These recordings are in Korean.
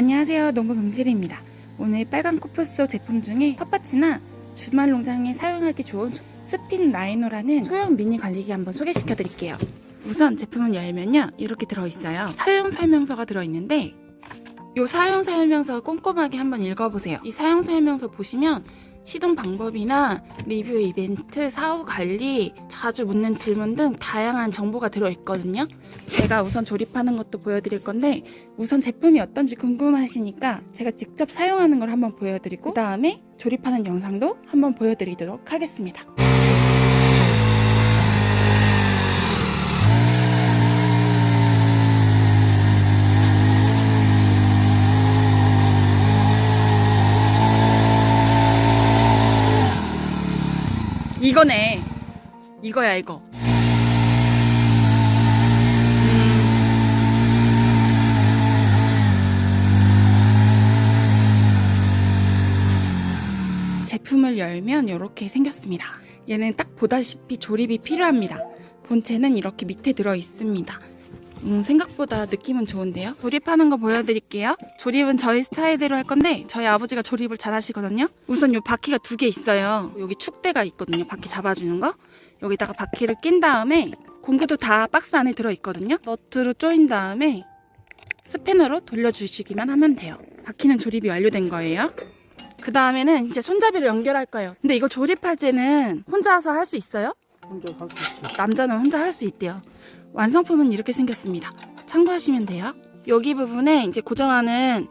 안녕하세요. 농부금실입니다. 오늘 빨간 코뿔소 제품 중에 텃밭이나 주말 농장에 사용하기 좋은 스핀 라이노라는 소형 미니 관리기 한번 소개시켜 드릴게요. 우선 제품을 열면요. 이렇게 들어있어요. 사용 설명서가 들어있는데 이 사용 설명서 꼼꼼하게 한번 읽어보세요. 이 사용 설명서 보시면 시동 방법이나 리뷰 이벤트, 사후 관리, 자주 묻는 질문 등 다양한 정보가 들어있거든요. 제가 우선 조립하는 것도 보여드릴 건데 우선 제품이 어떤지 궁금하시니까 제가 직접 사용하는 걸 한번 보여드리고 그 다음에 조립하는 영상도 한번 보여드리도록 하겠습니다. 이거네. 이거야 이거. 제품을 열면 이렇게 생겼습니다. 얘는 딱 보다시피 조립이 필요합니다. 본체는 이렇게 밑에 들어 있습니다. 음, 생각보다 느낌은 좋은데요? 조립하는 거 보여드릴게요. 조립은 저희 스타일대로 할 건데 저희 아버지가 조립을 잘 하시거든요. 우선 요 바퀴가 두 개 있어요. 여기 축대가 있거든요. 바퀴 잡아주는 거. 여기다가 바퀴를 낀 다음에 공구도 다 박스 안에 들어있거든요. 너트로 조인 다음에 스패너로 돌려주시기만 하면 돼요. 바퀴는 조립이 완료된 거예요. 그 다음에는 이제 손잡이를 연결할 거예요. 근데 이거 조립할 때는 혼자서 할 수 있어요? 혼자 할수 있지. 남자는 혼자 할 수 있대요. 완성품은 이렇게 생겼습니다. 참고하시면 돼요. 여기 부분에 이제 고정하는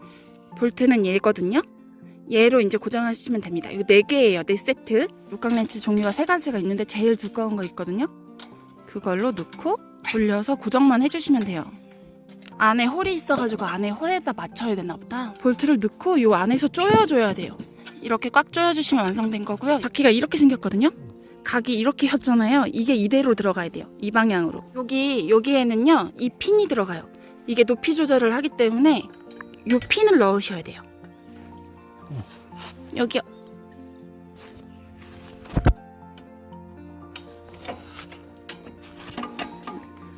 볼트는 얘거든요. 얘로 이제 고정하시면 됩니다. 이거 4개예요. 4세트. 육각 렌치 종류가 3가지가 있는데 제일 두꺼운 거 있거든요. 그걸로 넣고 돌려서 고정만 해주시면 돼요. 안에 홀이 있어가지고 안에 홀에다 맞춰야 되나 보다. 볼트를 넣고 요 안에서 조여줘야 돼요. 이렇게 꽉 조여주시면 완성된 거고요. 바퀴가 이렇게 생겼거든요. 각이 이렇게 혔잖아요. 이게 이대로 들어가야 돼요. 이 방향으로. 여기 여기에는요. 이 핀이 들어가요. 이게 높이 조절을 하기 때문에 요 핀을 넣으셔야 돼요. 여기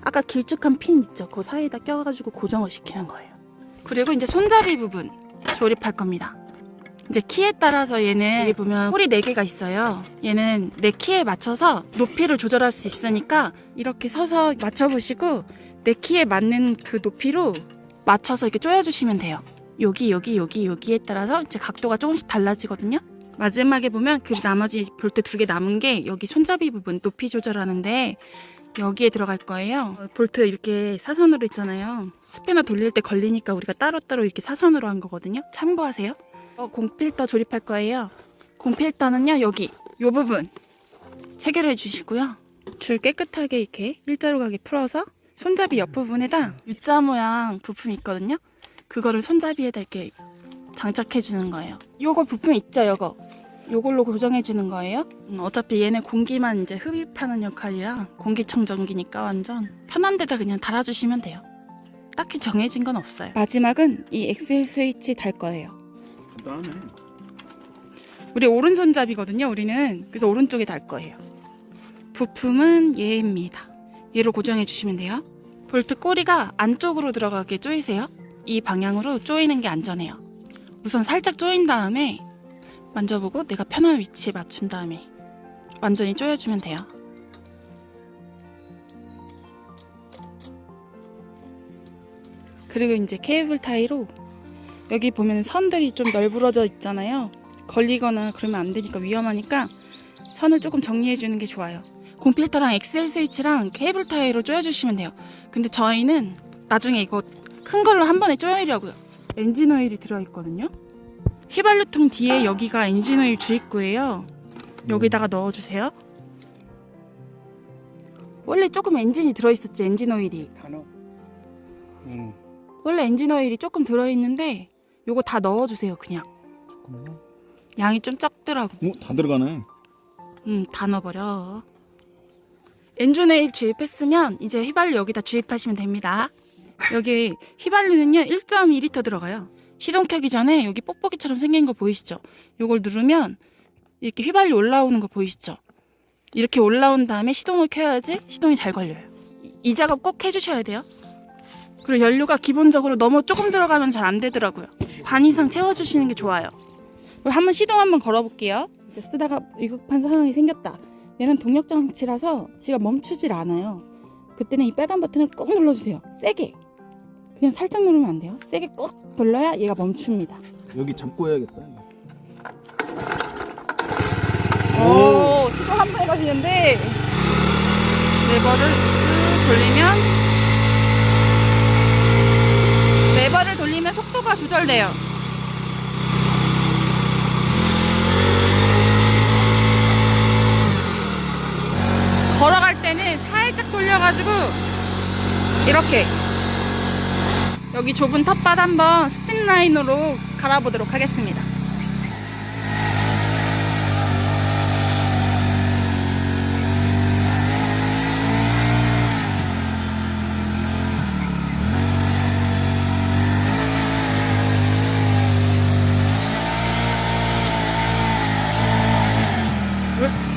아까 길쭉한 핀 있죠? 그 사이에다 껴가지고 고정을 시키는 거예요. 그리고 이제 손잡이 부분 조립할 겁니다. 이제 키에 따라서 얘는 여기 보면 홀이 4개가 있어요. 얘는 내 키에 맞춰서 높이를 조절할 수 있으니까 이렇게 서서 맞춰보시고 내 키에 맞는 그 높이로 맞춰서 이렇게 조여주시면 돼요. 여기 여기 여기 여기에 따라서 이제 각도가 조금씩 달라지거든요. 마지막에 보면 그 나머지 볼트 두 개 남은 게 여기 손잡이 부분 높이 조절하는데 여기에 들어갈 거예요. 어, 볼트 이렇게 사선으로 있잖아요. 스패너 돌릴 때 걸리니까 우리가 따로따로 이렇게 사선으로 한 거거든요. 참고하세요. 어, 공필터 조립할 거예요. 공필터는요 여기 요 부분 체결해 주시고요. 줄 깨끗하게 이렇게 일자로 가게 풀어서 손잡이 옆 부분에다 U자 모양 부품 있거든요. 그거를 손잡이에다 이렇게 장착해 주는 거예요. 요거 부품 있죠, 요거. 요걸로 고정해 주는 거예요. 음, 어차피 얘네 공기만 이제 흡입하는 역할이라 공기청정기니까 완전 편한 데다 그냥 달아주시면 돼요. 딱히 정해진 건 없어요. 마지막은 이 엑셀 스위치 달 거예요. 나네. 우리 오른손잡이거든요, 우리는. 그래서 오른쪽에 달 거예요. 부품은 얘입니다. 얘로 고정해 주시면 돼요. 볼트 꼬리가 안쪽으로 들어가게 조이세요. 이 방향으로 조이는 게 안전해요. 우선 살짝 조인 다음에 만져보고 내가 편한 위치에 맞춘 다음에 완전히 조여주면 돼요. 그리고 이제 케이블 타이로 여기 보면 선들이 좀 널브러져 있잖아요. 걸리거나 그러면 안 되니까 위험하니까 선을 조금 정리해 주는 게 좋아요. 공필터랑 스위치랑 케이블 타이로 조여주시면 돼요. 근데 저희는 나중에 이거 큰 걸로 한 번에 조여려고요. 엔진 오일이 들어있거든요. 휘발유통 뒤에 여기가 엔진 오일 주입구예요. 여기다가 넣어주세요. 원래 조금 엔진이 들어있었지 엔진 오일이. 단어. 응. 원래 엔진 오일이 조금 들어있는데 요거 다 넣어주세요 그냥. 잠깐만. 양이 좀 적더라고. 어, 다 들어가네. 음, 다 넣어버려. 엔진 오일 주입했으면 이제 휘발유 여기다 주입하시면 됩니다. 여기 휘발유는요 1.2리터 들어가요. 시동 켜기 전에 여기 뽁뽁이처럼 생긴 거 보이시죠? 요걸 누르면 이렇게 휘발유 올라오는 거 보이시죠? 이렇게 올라온 다음에 시동을 켜야지 시동이 잘 걸려요. 이, 이 작업 꼭 해주셔야 돼요. 그리고 연료가 기본적으로 너무 조금 들어가면 잘 안 되더라고요. 반 이상 채워주시는 게 좋아요. 한번 시동 한번 걸어볼게요. 이제 쓰다가 위급한 상황이 생겼다. 얘는 동력 장치라서 지가 멈추질 않아요. 그때는 이 빨간 버튼을 꾹 눌러주세요. 세게. 그냥 살짝 누르면 안 돼요. 세게 꾹 눌러야 얘가 멈춥니다. 여기 잡고 해야겠다. 오, 시동 한번 해가지는데 레버를 쭉 돌리면 돌리면 속도가 조절돼요. 걸어갈 때는 살짝 돌려가지고 이렇게 여기 좁은 텃밭 한번 스핀 라인으로 갈아보도록 하겠습니다.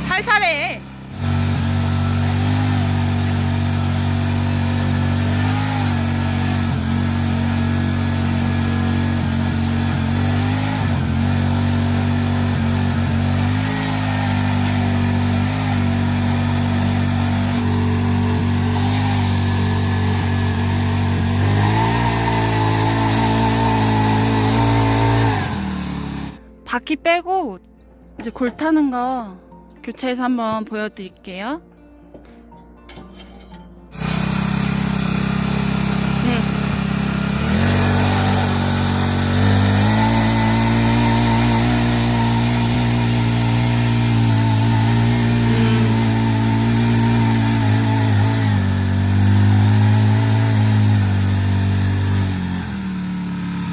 살살해. 바퀴 빼고 이제 골 타는 거 교체해서 한번 보여드릴게요. 네.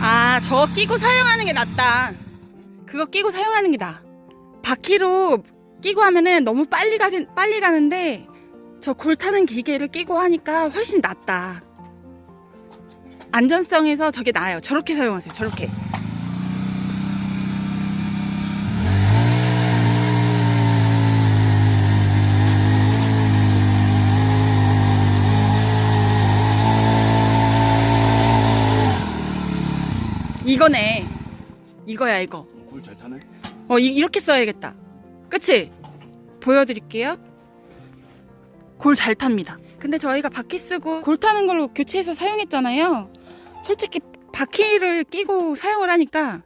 아, 저거 끼고 사용하는 게 낫다. 그거 끼고 사용하는 게 나아. 바퀴로 끼고 하면은 너무 빨리 가긴 빨리 가는데 저 골 타는 기계를 끼고 하니까 훨씬 낫다. 안전성에서 저게 나아요. 저렇게 사용하세요. 저렇게. 이거네. 이거야 이거. 어, 이, 이렇게 써야겠다. 그치? 보여드릴게요. 골 잘 탑니다. 근데 저희가 바퀴 쓰고 골 타는 걸로 교체해서 사용했잖아요. 솔직히 바퀴를 끼고 사용을 하니까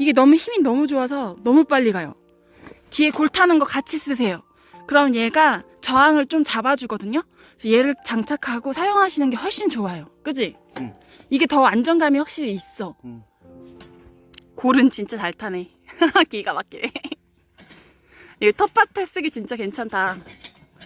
이게 너무 힘이 너무 좋아서 너무 빨리 가요. 뒤에 골 타는 거 같이 쓰세요. 그럼 얘가 저항을 좀 잡아주거든요. 그래서 얘를 장착하고 사용하시는 게 훨씬 좋아요. 그지? 응. 이게 더 안정감이 확실히 있어. 응. 골은 진짜 잘 타네. 기가 막히네. 이거 텃밭에 쓰기 진짜 괜찮다.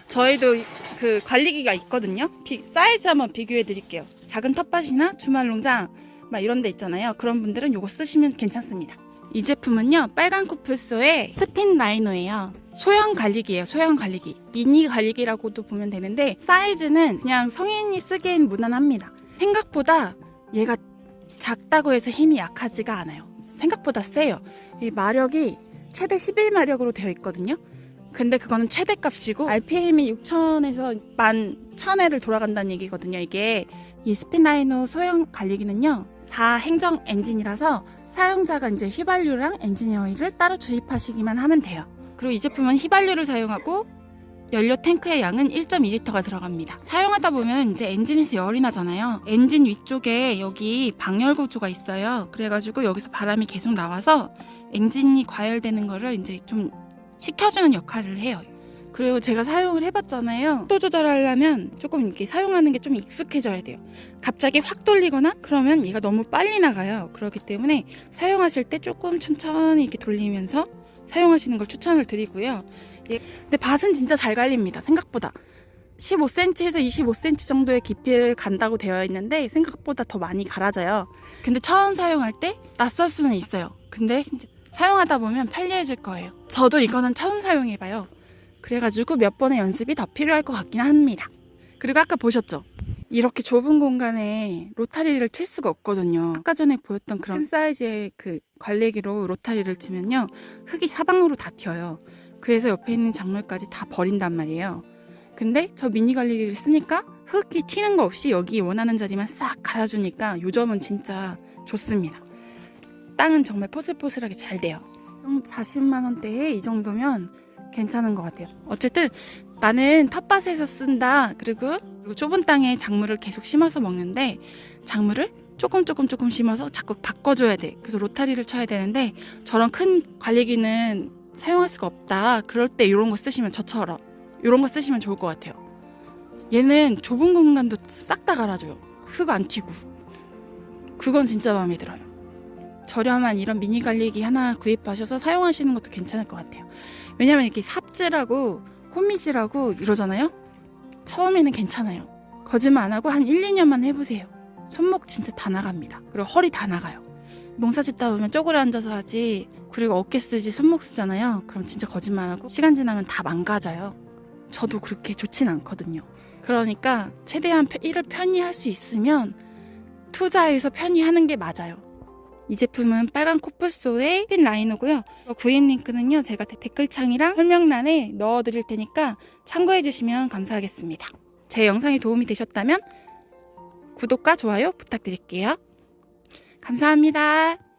저희도 그 관리기가 있거든요. 비- 사이즈 한번 비교해 드릴게요. 작은 텃밭이나 주말 농장 막 이런 데 있잖아요. 그런 분들은 이거 쓰시면 괜찮습니다. 이 제품은요. 빨간 쿠플소의 스핀 라이노예요. 소형 관리기예요. 소형 관리기. 미니 관리기라고도 보면 되는데 사이즈는 그냥 성인이 쓰기엔 무난합니다. 생각보다 얘가 작다고 해서 힘이 약하지가 않아요. 생각보다 세요. 이 마력이 최대 11마력으로 되어 있거든요. 근데 그거는 최대 값이고 RPM이 6천에서 11,000회를 돌아간다는 얘기거든요. 이게 이 스핀라이노 소형 관리기는요. 4 행정 엔진이라서 사용자가 이제 휘발유랑 엔진 오일을 따로 주입하시기만 하면 돼요. 그리고 이 제품은 휘발유를 사용하고 연료 탱크의 양은 1.2리터가 들어갑니다. 사용하다 보면 이제 엔진에서 열이 나잖아요. 엔진 위쪽에 여기 방열 구조가 있어요. 그래가지고 여기서 바람이 계속 나와서 엔진이 과열되는 거를 이제 좀 식혀주는 역할을 해요. 그리고 제가 사용을 해봤잖아요. 속도 조절하려면 조금 이렇게 사용하는 게 좀 익숙해져야 돼요. 갑자기 확 돌리거나 그러면 얘가 너무 빨리 나가요. 그렇기 때문에 사용하실 때 조금 천천히 이렇게 돌리면서 사용하시는 걸 추천을 드리고요. 예, 근데 밭은 진짜 잘 갈립니다. 생각보다. 15cm에서 25cm 정도의 깊이를 간다고 되어 있는데 생각보다 더 많이 갈아져요. 근데 처음 사용할 때 낯설 수는 있어요. 근데 사용하다 보면 편리해질 거예요. 저도 이거는 처음 사용해봐요. 그래가지고 몇 번의 연습이 더 필요할 것 같긴 합니다. 그리고 아까 보셨죠? 이렇게 좁은 공간에 로타리를 칠 수가 없거든요. 아까 전에 보였던 그런 큰 사이즈의 그 관리기로 로타리를 치면요. 흙이 사방으로 다 튀어요. 그래서 옆에 있는 작물까지 다 버린단 말이에요. 근데 저 미니 관리기를 쓰니까 흙이 튀는 거 없이 여기 원하는 자리만 싹 갈아주니까 요 점은 진짜 좋습니다. 땅은 정말 포슬포슬하게 잘 돼요. 40만 원대에 이 정도면 괜찮은 것 같아요. 어쨌든 나는 텃밭에서 쓴다. 그리고, 그리고 좁은 땅에 작물을 계속 심어서 먹는데 작물을 조금 조금 조금 심어서 자꾸 바꿔줘야 돼. 그래서 로타리를 쳐야 되는데 저런 큰 관리기는 사용할 수가 없다. 그럴 때 이런 거 쓰시면 저처럼 이런 거 쓰시면 좋을 것 같아요. 얘는 좁은 공간도 싹 다 갈아줘요. 흙 안 튀고. 그건 진짜 마음에 들어요. 저렴한 이런 미니 관리기 하나 구입하셔서 사용하시는 것도 괜찮을 것 같아요. 왜냐면 이렇게 삽질하고 호미질하고 이러잖아요. 처음에는 괜찮아요. 거짓말 안 하고 한 1, 2년만 해보세요. 손목 진짜 다 나갑니다. 그리고 허리 다 나가요. 농사 짓다 보면 쪼그려 앉아서 하지 그리고 어깨 쓰지 손목 쓰잖아요. 그럼 진짜 거짓말 안 하고 시간 지나면 다 망가져요. 저도 그렇게 좋진 않거든요. 그러니까 최대한 펴- 일을 편히 할 수 있으면 투자해서 편히 하는 게 맞아요. 이 제품은 빨간 코뿔소의 핀 라이너고요. 구입 링크는요 제가 데- 댓글창이랑 설명란에 넣어드릴 테니까 참고해 주시면 감사하겠습니다. 제 영상이 도움이 되셨다면 구독과 좋아요 부탁드릴게요. 감사합니다.